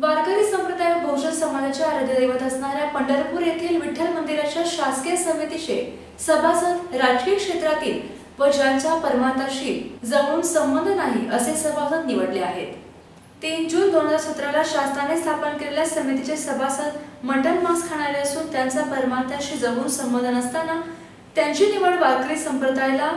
वारकरी संप्रदाय बहुजन समाजाचे आराध्यदैवत असणाऱ्या पंढरपूर येथील विठ्ठल मंदिराच्या शासकीय समितीचे सभासद राजकीय क्षेत्रातील व ज्यांच्या परमार्थाशी जवळून संबंध नाही असे सभासद निवडले आहेत. तीन जून दोन हजार सतराला शासनाने स्थापन केलेल्या समितीचे सभासद मटन मांस खाणारे असून त्यांचा परमार्थाशी जवळून संबंध नसताना त्यांची निवड वारकरी संप्रदायाला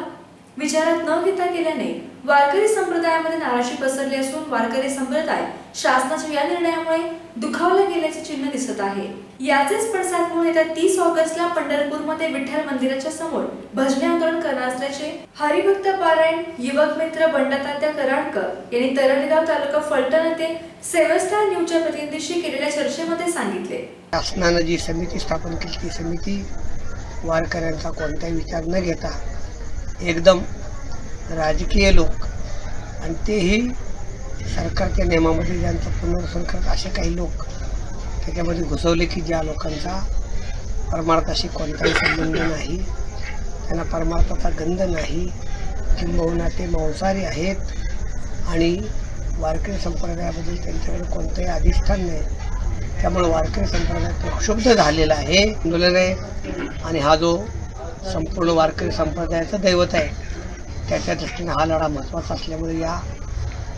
विचारात न घेता केल्याने वारकरी संप्रदायामध्ये नाराजी पसरली असून वारकरी संप्रदाय शासनाच्या या निर्णयामुळे दुखावला गेल्याचे चिन्ह दिसत आहे. याचेच पडसाद म्हणून येत्या तीस ऑगस्टला पंढरपूरमध्ये विठ्ठल मंदिराच्या समोर भजनी आंदोलन करणार असल्याचे हरिभक्त पारायण युवक मित्र बंडातात्या कराडकर यांनी तरडगाव तालुका फलटण येथे सेव्हस्टार न्यूजच्या प्रतिनिधीशी केलेल्या चर्चेमध्ये सांगितले. शासनानं जी समिती स्थापन केली ती समिती वारकऱ्यांचा कोणताही विचार न घेता एकदम राजकीय लोक. आणि तेही सरकारच्या नियमामध्ये ज्यांचं पुनर्वसन करत असे काही लोक त्याच्यामध्ये घुसवले की ज्या लोकांचा परमार्थाशी कोणताही संबंध नाही त्यांना परमार्थाचा गंध नाही किंबहुना ते मांसाहारी आहेत आणि वारकरी संप्रदायाबद्दल त्यांच्याकडे कोणतंही अधिष्ठान नाही. त्यामुळे वारकरी संप्रदाय प्रक्षुब्ध झालेला आहे. आंदोलन आहे. आणि हा जो संपूर्ण वारकरी संप्रदायाचं दैवत आहे. त्याच्या दृष्टीने हा लढा महत्त्वाचा असल्यामुळे या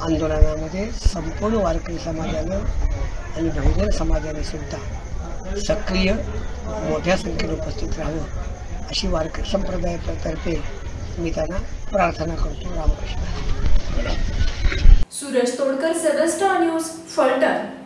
आंदोलनामध्ये संपूर्ण वारकरी समाजानं आणि बहुजन समाजाने सुद्धा सक्रिय मोठ्या संख्येने उपस्थित राहावं अशी वारकरी संप्रदायातर्फे मी त्यांना प्रार्थना करतो. रामकृष्ण. सुरेश तोडकर न्यूज फलटण.